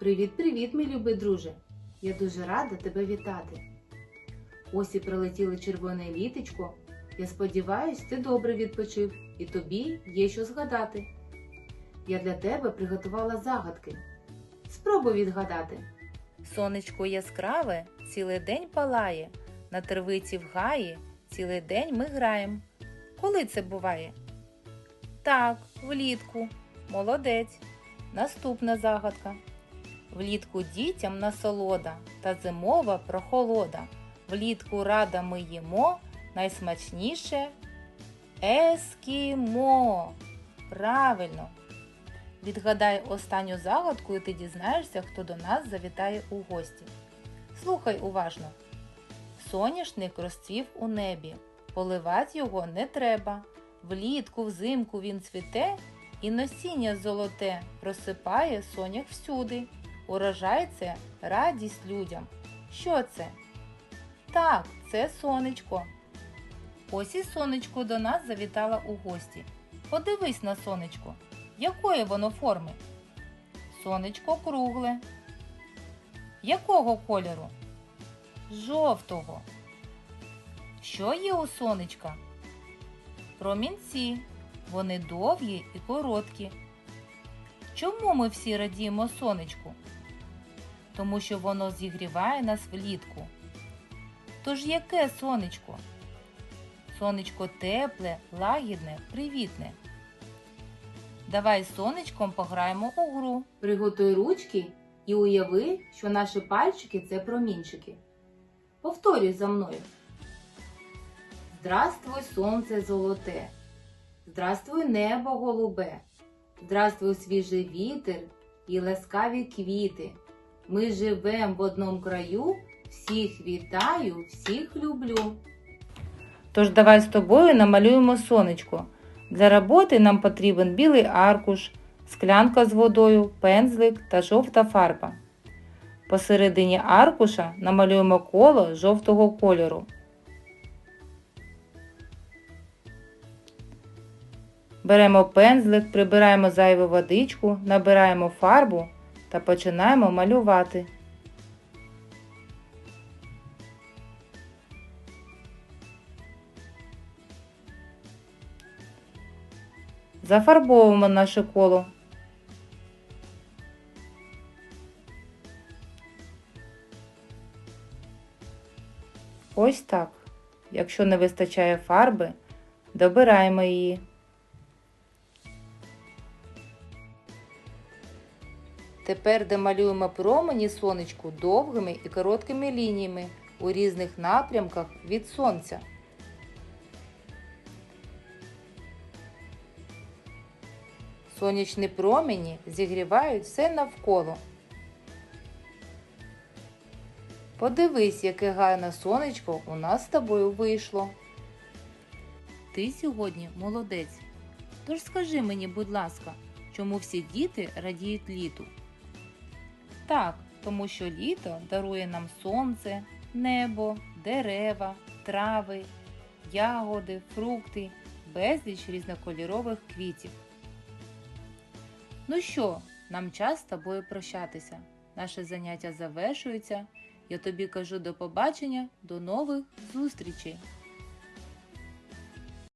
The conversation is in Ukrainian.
Привіт-привіт, мій любий друже! Я дуже рада тебе вітати. Ось і прилетіло червоне літочко. Я сподіваюсь, ти добре відпочив і тобі є що згадати. Я для тебе приготувала загадки. Спробуй відгадати. Сонечко яскраве цілий день палає, на тервиці в гаї цілий день ми граєм. Коли це буває? Так, влітку. Молодець. Наступна загадка. Влітку дітям насолода та зимова прохолода. Влітку рада ми їмо найсмачніше ескімо. Правильно. Відгадай останню загадку, і ти дізнаєшся, хто до нас завітає у гості. Слухай уважно. Соняшник розцвів у небі. Поливать його не треба. Влітку, взимку він цвіте, і насіння золоте просипає сонях всюди. Урожай це радість людям. Що це? Так, це сонечко. Ось і сонечко до нас завітало у гості. Подивись на сонечко. Якої воно форми? Сонечко кругле. Якого кольору? Жовтого. Що є у сонечка? Промінці. Вони довгі і короткі. Чому ми всі радіємо сонечку? Тому що воно зігріває нас влітку. Тож яке сонечко? Сонечко тепле, лагідне, привітне. Давай сонечком пограємо у гру. Приготуй ручки і уяви, що наші пальчики це промінчики. Повторюй за мною. Здравствуй, сонце золоте. Здравствуй, небо голубе. Здравствуй, свіжий вітер і ласкаві квіти. Ми живем в одному краю, всіх вітаю, всіх люблю. Тож давай з тобою намалюємо сонечко. Для роботи нам потрібен білий аркуш, склянка з водою, пензлик та жовта фарба. Посередині аркуша намалюємо коло жовтого кольору. Беремо пензлик, прибираємо зайву водичку, набираємо фарбу та починаємо малювати. Зафарбовуємо наше коло. Ось так. Якщо не вистачає фарби, добираємо її. Тепер демалюємо промені сонечку довгими і короткими лініями у різних напрямках від сонця. Сонячні промені зігрівають все навколо. Подивись, яке гарне сонечко у нас з тобою вийшло. Ти сьогодні молодець. Тож скажи мені, будь ласка, чому всі діти радіють літу? Так, тому що літо дарує нам сонце, небо, дерева, трави, ягоди, фрукти, безліч різнокольорових квітів. Ну що, нам час з тобою прощатися. Наше заняття завершується. Я тобі кажу до побачення, до нових зустрічей!